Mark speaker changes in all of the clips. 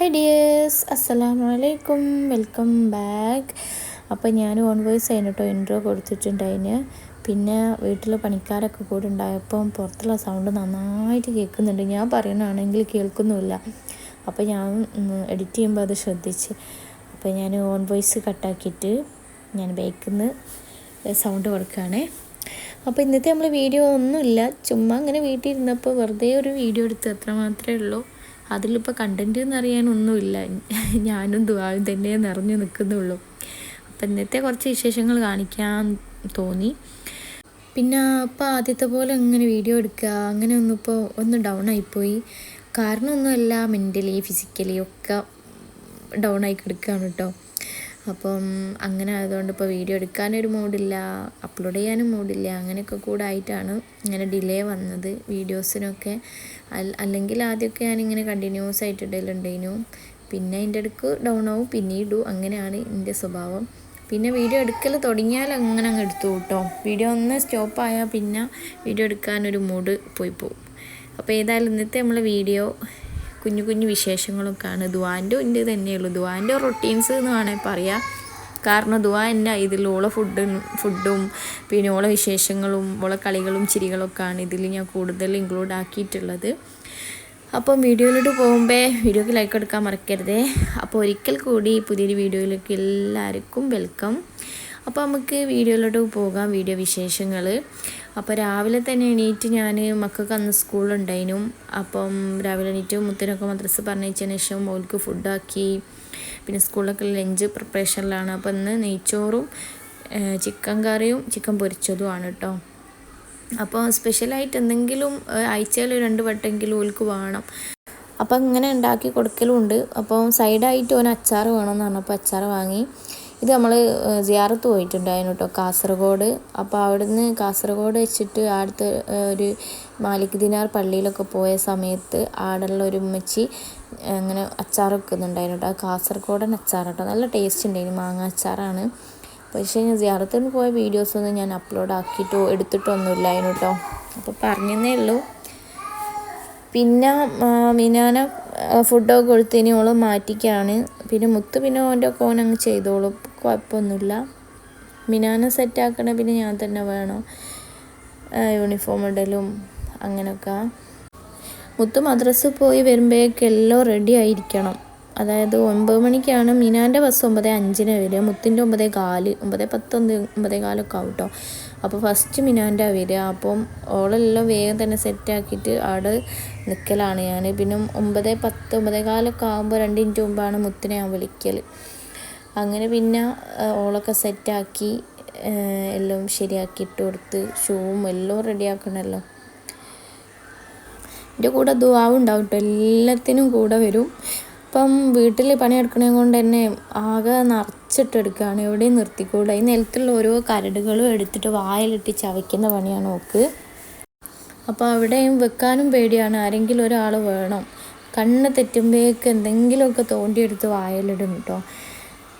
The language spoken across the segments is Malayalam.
Speaker 1: ഹൈ ഡിയേഴ്സ് അസ്സലാമു അലൈക്കും വെൽക്കം ബാക്ക് അപ്പോൾ ഞാൻ ഓൺ വോയിസ് ആയിരുന്നു കേട്ടോ ഇൻട്രോ കൊടുത്തിട്ടുണ്ടായിന്. പിന്നെ വീട്ടിൽ പണിക്കാരൊക്കെ കൂടെ ഉണ്ടായപ്പം പുറത്തുള്ള സൗണ്ട് നന്നായിട്ട് കേൾക്കുന്നുണ്ട്. ഞാൻ പറയണാണെങ്കിൽ കേൾക്കുന്നുമില്ല. അപ്പോൾ ഞാൻ എഡിറ്റ് ചെയ്യുമ്പോൾ അത് ശ്രദ്ധിച്ച്. അപ്പോൾ ഞാൻ ഓൺ വോയിസ് കട്ടാക്കിയിട്ട് ഞാൻ ബേക്കിൽ സൗണ്ട് കൊടുക്കുകയാണേ. അപ്പോൾ ഇന്നത്തെ നമ്മൾ വീഡിയോ ഒന്നുമില്ല. ചുമ്മാ അങ്ങനെ വീട്ടിൽ ഇരുന്നപ്പോൾ വെറുതെ ഒരു വീഡിയോ എടുത്ത് അത്ര മാത്രമേ ഉള്ളൂ. അതിലിപ്പോൾ കണ്ടന്റ് എന്ന് അറിയാനൊന്നുമില്ല ഞാനും ദുബായും തന്നെ നിറഞ്ഞു നിൽക്കുന്നുള്ളൂ. അപ്പം ഇന്നത്തെ കുറച്ച് വിശേഷങ്ങൾ കാണിക്കാൻ തോന്നി. പിന്നെ അപ്പോൾ ആദ്യത്തെ പോലെ ഇങ്ങനെ വീഡിയോ എടുക്കുക അങ്ങനെ ഒന്നും ഇപ്പോൾ ഒന്ന് ഡൗൺ ആയിപ്പോയി. കാരണമൊന്നുമല്ല മെന്റലി ഫിസിക്കലി ഒക്കെ ഡൗൺ ആയി കിടക്കുകയാണ് കേട്ടോ അപ്പം അങ്ങനെ ആയതുകൊണ്ട് ഇപ്പോൾ വീഡിയോ എടുക്കാനൊരു മൂഡില്ല അപ്ലോഡ് ചെയ്യാനും മൂഡില്ല അങ്ങനെയൊക്കെ കൂടെ ആയിട്ടാണ് ഇങ്ങനെ ഡിലേ വന്നത്. വീഡിയോസിനൊക്കെ അല്ലെങ്കിൽ ആദ്യമൊക്കെ ഞാനിങ്ങനെ കണ്ടിന്യൂസ് ആയിട്ട് ഇടലുണ്ടായിരുന്നു. പിന്നെ അതിന്റെ ഇടയ്ക്ക് ഡൗൺ ആവും പിന്നെ ഇടും. അങ്ങനെയാണ് എന്റെ സ്വഭാവം. പിന്നെ വീഡിയോ എടുക്കൽ തുടങ്ങിയാൽ അങ്ങനെ അങ്ങ് എടുത്തു കേട്ടോ. വീഡിയോ ഒന്ന് സ്റ്റോപ്പായാൽ പിന്നെ വീഡിയോ എടുക്കാനൊരു മൂഡ് പോയി പോകും അപ്പോൾ ഏതായാലും ഇന്നത്തെ നമ്മളെ വീഡിയോ കുഞ്ഞു കുഞ്ഞു വിശേഷങ്ങളൊക്കെയാണ്. ദുവാന്റെ ഉണ്ട് തന്നെയുള്ളൂ. ദുവാന്റെ റൊട്ടീൻസ് എന്ന് വേണമെങ്കിൽ പറയാം. കാരണം ദുവാ എന്റെ ഇതിൽ ഓളെ ഫുഡും ഫുഡും പിന്നെ ഓളെ വിശേഷങ്ങളും ഓളെ കളികളും ചിരികളൊക്കെയാണ് ഇതിൽ ഞാൻ കൂടുതൽ ഇൻക്ലൂഡ് ആക്കിയിട്ടുള്ളത്. അപ്പം വീഡിയോയിലോട്ട് പോകുമ്പോൾ വീഡിയോക്ക് ലൈക്ക് എടുക്കാൻ മറക്കരുതേ. അപ്പോൾ ഒരിക്കൽ കൂടി പുതിയൊരു വീഡിയോയിലേക്ക് എല്ലാവർക്കും വെൽക്കം അപ്പോൾ നമുക്ക് വീഡിയോയിലോട്ട് പോകാം വീഡിയോ വിശേഷങ്ങൾ അപ്പോൾ രാവിലെ തന്നെ എണീറ്റ് ഞാൻ മക്കൾക്ക് അന്ന് സ്കൂളുണ്ടായിരുന്നു. അപ്പം രാവിലെ എണീറ്റ് മുത്തിനൊക്കെ മദ്രസ് പറഞ്ഞതിന് ശേഷം മോൾക്ക് ഫുഡാക്കി. പിന്നെ സ്കൂളിലൊക്കെ ലഞ്ച് പ്രിപ്പറേഷനിലാണ്. അപ്പോൾ ഇന്ന് നെയ്ച്ചോറും ചിക്കൻ കറിയും ചിക്കൻ പൊരിച്ചതുമാണ് കേട്ടോ അപ്പോൾ സ്പെഷ്യലായിട്ട് എന്തെങ്കിലും ആഴ്ചയിൽ രണ്ട് വട്ടമെങ്കിലും ഓൽക്ക് വേണം. അപ്പോൾ ഇങ്ങനെ ഉണ്ടാക്കി കൊടുക്കലും ഉണ്ട് അപ്പോൾ സൈഡായിട്ട് ഓൻ അച്ചാർ വേണമെന്ന് പറഞ്ഞപ്പോൾ അച്ചാർ വാങ്ങി. ഇത് നമ്മൾ സിയാറത്ത് പോയിട്ടുണ്ടായിരുന്നു കേട്ടോ കാസർഗോഡ്. അപ്പോൾ അവിടുന്ന് കാസർഗോഡ് വെച്ചിട്ട് അടുത്ത് ഒരു മാലിക് ദിനാർ പള്ളിയിലൊക്കെ പോയ സമയത്ത് ആടുള്ള ഒരു ഉമ്മച്ചി അങ്ങനെ അച്ചാർ വെക്കുന്നുണ്ടായിരുന്നു കേട്ടോ കാസർഗോഡൻ അച്ചാർ കേട്ടോ നല്ല ടേസ്റ്റ് ഉണ്ടായിരുന്നു മാങ്ങ അച്ചാറാണ്. പക്ഷേ ഞാൻ സിയാറത്തിന് പോയ വീഡിയോസൊന്നും ഞാൻ അപ്ലോഡ് ആക്കിയിട്ടോ എടുത്തിട്ടൊന്നുമില്ലായിരുന്നു കേട്ടോ അപ്പോൾ പറഞ്ഞതേ ഉള്ളൂ. പിന്നെ മിനാന ഫുഡൊക്കെ ഇനി ഓൾ മാറ്റിക്കാണ്. പിന്നെ മുത്ത് പിന്നെ ഓന്റെ ഓൻ അങ്ങ് ചെയ്തോളും. കുഴപ്പമൊന്നുമില്ല. മിനാന സെറ്റാക്കണേ പിന്നെ ഞാൻ തന്നെ വേണം. യൂണിഫോം ഇടലും അങ്ങനെയൊക്കെ മുത്ത് മദ്രസ് പോയി വരുമ്പോഴേക്ക് എല്ലാം റെഡി ആയിരിക്കണം. അതായത് ഒൻപത് മണിക്കാണ് മിനാന്റെ ബസ് ഒമ്പത് അഞ്ചിന് വരിക. മുത്തിന്റെ ഒമ്പതേ കാൽ ഒമ്പത് പത്ത് ഒമ്പതേ കാലൊക്കെ ആവും കേട്ടോ അപ്പോൾ ഫസ്റ്റ് മിനാന്റെ വരിക. അപ്പം ഓളെല്ലാം വേഗം തന്നെ സെറ്റാക്കിയിട്ട് അവിടെ നിൽക്കലാണ് ഞാൻ. പിന്നെ ഒമ്പത് പത്ത് ഒമ്പതേ കാലൊക്കെ ആകുമ്പോൾ രണ്ട് മിനിറ്റ് മുമ്പാണ് മുത്തിനെ ഞാൻ വിളിക്കൽ അങ്ങനെ പിന്നെ ഓളൊക്കെ സെറ്റാക്കി എല്ലാം ശരിയാക്കി ഇട്ട് കൊടുത്ത് ഷൂവും എല്ലാം റെഡിയാക്കണമല്ലോ എന്റെ കൂടെ ദുവാവുണ്ടാവും കേട്ടോ എല്ലാത്തിനും കൂടെ വരും. ഇപ്പം വീട്ടിൽ പണിയെടുക്കണേ കൊണ്ട് തന്നെ ആകെ നിറച്ചിട്ടെടുക്കുകയാണ് എവിടെയും നിർത്തിക്കൂടാ. ഈ നിലത്തുള്ള ഓരോ കരടുകളും എടുത്തിട്ട് വായിലിട്ട് ചവയ്ക്കുന്ന പണിയാണ് നോക്ക് അപ്പോൾ അവിടെയും വെക്കാനും പേടിയാണ്. ആരെങ്കിലും ഒരാൾ വേണം. കണ്ണ് തെറ്റുമ്പോഴേക്ക് എന്തെങ്കിലുമൊക്കെ തോണ്ടിയെടുത്ത് വായലിടും കേട്ടോ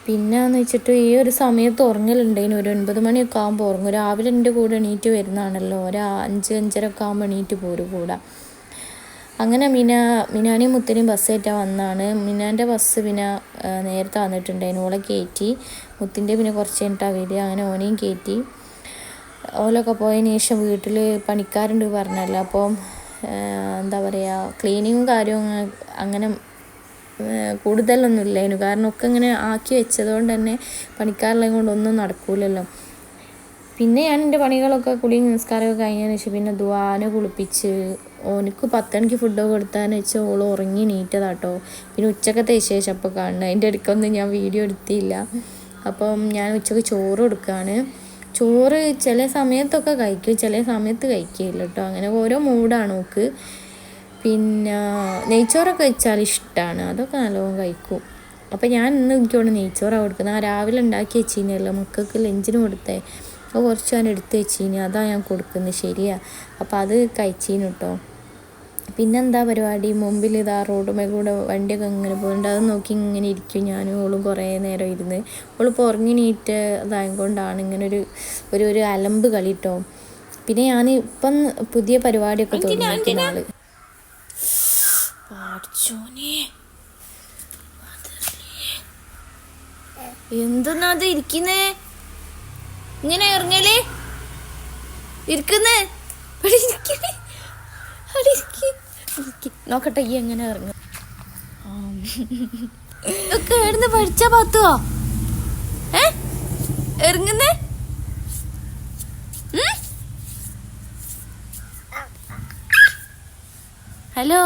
Speaker 1: പിന്നെന്ന് വെച്ചിട്ട് ഈ ഒരു സമയത്ത് ഉറങ്ങലുണ്ടേനു. ഒരു ഒൻപത് മണിയൊക്കെ ആകുമ്പോൾ ഉറങ്ങും. രാവിലെ എന്റെ കൂടെ എണീറ്റ് വരുന്നതാണല്ലോ. ഒരു അഞ്ച് അഞ്ചരൊക്കെ ആകുമ്പോൾ എണീറ്റ് പോരും കൂടെ അങ്ങനെ മിന മിനാനെയും മുത്തിനെയും ബസ് കയറ്റാൻ വന്നാണ്. മിനാന്റെ ബസ് പിന്നെ നേരത്തെ വന്നിട്ടുണ്ടായിരുന്നു. ഓളെ കയറ്റി. മുത്തിന്റെ പിന്നെ കുറച്ച് കഴിഞ്ഞിട്ടാണ് വരിക. അങ്ങനെ ഓനെയും കയറ്റി. ഓലൊക്കെ പോയതിന് ശേഷം വീട്ടിൽ പണിക്കാരുണ്ട് പറഞ്ഞല്ലോ. അപ്പോൾ എന്താ പറയുക ക്ലീനിങ്ങും കാര്യവും അങ്ങനെ കൂടുതലൊന്നും ഇല്ലായിരുന്നു. കാരണം ഒക്കെ ഇങ്ങനെ ആക്കി വെച്ചതുകൊണ്ട് തന്നെ പണിക്കാരെല്ലാം കൊണ്ടൊന്നും നടക്കൂലല്ലോ. പിന്നെ ഞാൻ എന്റെ പണികളൊക്കെ കുടി നിസ്കാരമൊക്കെ കഴിഞ്ഞതിന് ശേഷം പിന്നെ ദ്വാന കുളിപ്പിച്ച് ഓനിക്ക് പത്തണിക്ക് ഫുഡ് കൊടുത്താന്ന് വെച്ചാൽ ഓൾ ഉറങ്ങി നീറ്റതാട്ടോ പിന്നെ ഉച്ചക്കത്തെ വിശേഷം അപ്പോൾ കാണുന്നത് അതിന്റെ ഇടയ്ക്കൊന്നും ഞാൻ വീഡിയോ എടുത്തില്ല. അപ്പം ഞാൻ ഉച്ചയ്ക്ക് ചോറ് കൊടുക്കുകയാണ് ചോറ് ചില സമയത്തൊക്കെ കഴിക്കും. ചില സമയത്ത് കഴിക്കില്ല കേട്ടോ അങ്ങനെ ഓരോ മൂഡാണ് നോക്ക് പിന്നെ നെയ്ച്ചോറൊക്കെ വെച്ചാൽ ഇഷ്ടമാണ് അതൊക്കെ നല്ലോണം കഴിക്കും. അപ്പോൾ ഞാൻ ഇന്ന് എനിക്കോട് നെയ്ച്ചോറാണ് കൊടുക്കുന്നത്. ആ രാവിലെ ഉണ്ടാക്കി വെച്ചിരുന്നല്ലോ മക്കൾക്ക് ലഞ്ചിന് കൊടുത്തേ. അപ്പോൾ കുറച്ച് ഞാൻ എടുത്ത് വെച്ചിന്. അതാണ് ഞാൻ കൊടുക്കുന്നത്. ശരിയാണ് അപ്പോൾ അത് കഴിച്ചീന് കേട്ടോ പിന്നെന്താ പരിപാടി? മുമ്പിൽ ഇതാ റോഡുമേ കൂടെ വണ്ടിയൊക്കെ ഇങ്ങനെ പോകുന്നുണ്ട് അത് നോക്കി ഇങ്ങനെ ഇരിക്കും ഞാനും ഓളും കുറേ നേരം ഇരുന്ന്. ഓളിപ്പോൾ ഉറങ്ങി നീറ്റ് അതായതുകൊണ്ടാണ് ഇങ്ങനെ ഒരു ഒരു ഒരു അലമ്പ് കളി കേട്ടോ പിന്നെ ഞാൻ ഇപ്പം പുതിയ പരിപാടിയൊക്കെ തോന്നി ആൾ എന്തെന്നാ അത് ഇരിക്കുന്നേ? ഇങ്ങനെ ഇറങ്ങലേ? ഇരിക്കുന്നേ? അവിടെ ഇരിക്കണേ. അവിടെ. നോക്കട്ടെ ഈ എങ്ങനെ ഇറങ്ങും? ഒക്കെ എവിടുന്ന് പഠിച്ചാ പാത്തുവോ? ഏ? ഇറങ്ങുന്നേ? ഹലോ?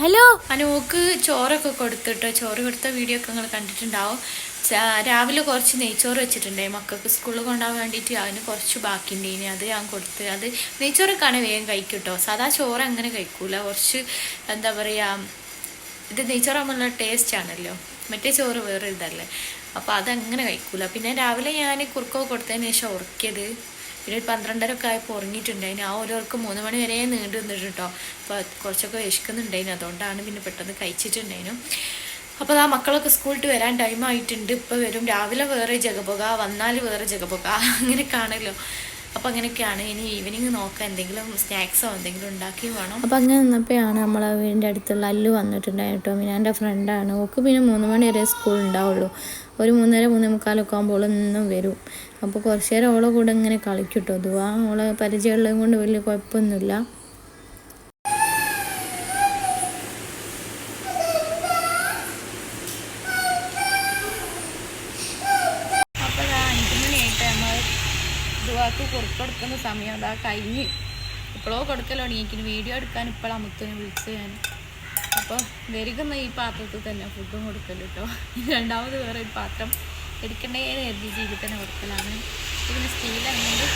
Speaker 1: ഹലോ? അനൂക്ക് ചോറൊക്കെ കൊടുത്തിട്ടോ? ചോറ് കൊടുത്ത വീഡിയോ ഒക്കെ നിങ്ങൾ കണ്ടിട്ടുണ്ടാവും. രാവിലെ കുറച്ച് നെയ്ച്ചോറ് വെച്ചിട്ടുണ്ടായി. മക്കൾക്ക് സ്കൂളിൽ കൊണ്ടുപോകാൻ വേണ്ടിയിട്ട് അതിന് കുറച്ച് ബാക്കിയുണ്ടേനി. അത് ഞാൻ കൊടുത്ത് അത് നെയ്ച്ചോറൊക്കെയാണ് വേഗം കഴിക്കും കേട്ടോ സാധാ ചോറ് അങ്ങനെ കഴിക്കൂല. കുറച്ച് എന്താ പറയുക ഇത് നെയ്ച്ചോറാകുമ്പോൾ ടേസ്റ്റ് ആണല്ലോ. മറ്റേ ചോറ് വേറെ ഇതല്ലേ അപ്പോൾ അതങ്ങനെ കഴിക്കൂല. പിന്നെ രാവിലെ ഞാൻ കുറുക്കൊക്കെ കൊടുത്തതിന് ശേഷം ഉറക്കിയത് പിന്നെ ഒരു പന്ത്രണ്ടര ഒക്കെ ആയപ്പോൾ ഉറങ്ങിയിട്ടുണ്ടായിന്. ആ ഓരോർക്ക് മൂന്ന് മണി വരെ നീണ്ടു നിന്നിട്ട് കേട്ടോ അപ്പോൾ കുറച്ചൊക്കെ വിശക്കുന്നുണ്ടായിന്. അതുകൊണ്ടാണ് പിന്നെ പെട്ടെന്ന് കഴിച്ചിട്ടുണ്ടായിരുന്നു അപ്പോൾ ആ മക്കളൊക്കെ സ്കൂളിട്ട് വരാൻ ടൈം ആയിട്ടുണ്ട്. ഇപ്പോൾ വരും. രാവിലെ വേറെ ജഗപുക വന്നാൽ വേറെ ജഗപുക അങ്ങനെ കാണല്ലോ. അപ്പോൾ അങ്ങനെയൊക്കെയാണ്. ഇനി ഈവനിങ് നോക്കാം. എന്തെങ്കിലും സ്നാക്സോ എന്തെങ്കിലും ഉണ്ടാക്കി വേണം. അപ്പോൾ അങ്ങനെ നിന്നപ്പോഴാണ് നമ്മൾ വീടിന്റെ അടുത്തുള്ള അല്ലു വന്നിട്ടുണ്ടായിട്ടോ പിന്നെ എന്റെ ഫ്രണ്ടാണ് ഓക്ക് പിന്നെ മൂന്ന് മണി വരെ സ്കൂൾ ഉണ്ടാവുള്ളൂ. ഒരു മൂന്നര മൂന്നേ മുക്കാലൊക്കെ ആകുമ്പോൾ ഒന്നും വരും. അപ്പോൾ കുറച്ച് നേരം ഓളെ കൂടെ ഇങ്ങനെ കളിക്കും കേട്ടോ. അതുവാ ഓളെ പരിചയമുള്ളത് കൊണ്ട് വലിയ കുഴപ്പമൊന്നുമില്ല അപ്പോൾ അതാ അഞ്ച് മണിയായിട്ട് നമ്മൾ ദുവാക്ക് കൊടുക്കെടുക്കുന്ന സമയം അതാ കഴിഞ്ഞ്. ഇപ്പോഴോ കൊടുക്കലോ എനിക്ക് വീഡിയോ എടുക്കാൻ ഇപ്പോഴാണ് മുത്തുനെ വിളിച്ച് ഞാൻ. അപ്പോൾ വരികുന്ന ഈ പാത്രത്തിൽ തന്നെ ഫുഡും കൊടുക്കൽ കേട്ടോ രണ്ടാമത് വേറെ ഒരു പാത്രം എടുക്കണ്ടേ കരുതി ജീവിതത്തിൽ തന്നെ കൊടുക്കലാണ്. ഇതിന് സ്റ്റീലായതുകൊണ്ട്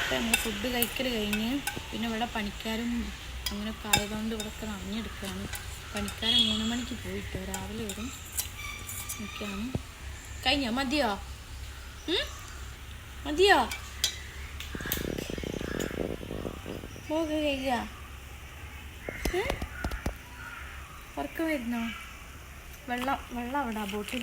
Speaker 1: ഇപ്പം ഫുഡ് കഴിക്കൽ കഴിഞ്ഞ് പിന്നെ ഇവിടെ പണിക്കാരും അങ്ങനെയൊക്കെ ആയതുകൊണ്ട് ഇവിടെയൊക്കെ നനഞ്ഞെടുക്കുകയാണ്. പണിക്കാരൻ മൂന്ന് മണിക്ക് പോയിട്ട് രാവിലെ വരും. ഒക്കെയാണ് കഴിഞ്ഞോ? മതിയോ? മതിയോ? പോക കഴിയ ഉറക്കം വെള്ളം വെള്ളം അവിടെ ബോട്ടിൽ.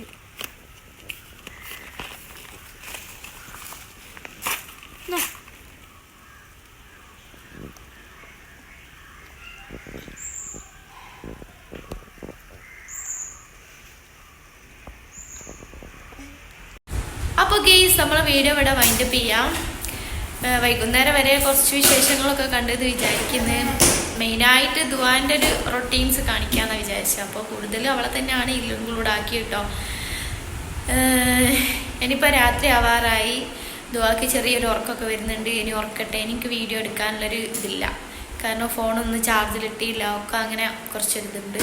Speaker 1: അപ്പോൾ ഗെയ്സ് നമ്മളെ വീഡിയോ ഇവിടെ വൈൻഡപ്പ് ചെയ്യാം. വൈകുന്നേരം വരെ കുറച്ച് വിശേഷങ്ങളൊക്കെ കണ്ടത് വിചാരിക്കുന്നത് മെയിനായിട്ട് ദുവാന്റെ ഒരു റൊട്ടീൻസ് കാണിക്കാമെന്ന് വിചാരിച്ചത് അപ്പോൾ കൂടുതലും അവളെ തന്നെയാണ് ഇൻക്ലൂഡ് ആക്കി കേട്ടോ. ഇനിയിപ്പോൾ രാത്രി ആവാറായി. ദുവാക്ക് ചെറിയൊരു ഉറക്കമൊക്കെ വരുന്നുണ്ട്. ഇനി ഉറക്കട്ടെ. എനിക്ക് വീഡിയോ എടുക്കാനുള്ളൊരു ഇതില്ല. കാരണം ഫോണൊന്നും ചാർജിലിട്ടില്ല ഒക്കെ അങ്ങനെ കുറച്ചൊരിതുണ്ട്.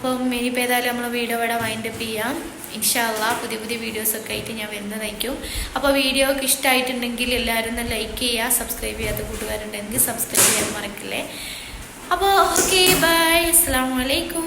Speaker 1: അപ്പം ഇനിയിപ്പോൾ ഏതായാലും നമ്മൾ വീഡിയോ ഇവിടെ വൈൻഡപ്പ് ചെയ്യാം. ഇൻഷാല്ല പുതിയ പുതിയ വീഡിയോസൊക്കെ ആയിട്ട് ഞാൻ വരുന്നതായിരിക്കും. അപ്പോൾ വീഡിയോ ഒക്കെ ഇഷ്ടമായിട്ടുണ്ടെങ്കിൽ എല്ലാവരും ഒന്ന് ലൈക്ക് ചെയ്യുക സബ്സ്ക്രൈബ് ചെയ്യാത്ത കൂട്ടുകാരുണ്ടെങ്കിൽ സബ്സ്ക്രൈബ് ചെയ്യാൻ മറക്കില്ലേ. അപ്പോൾ ഓക്കെ ബൈ അസ്സാം വലൈക്കും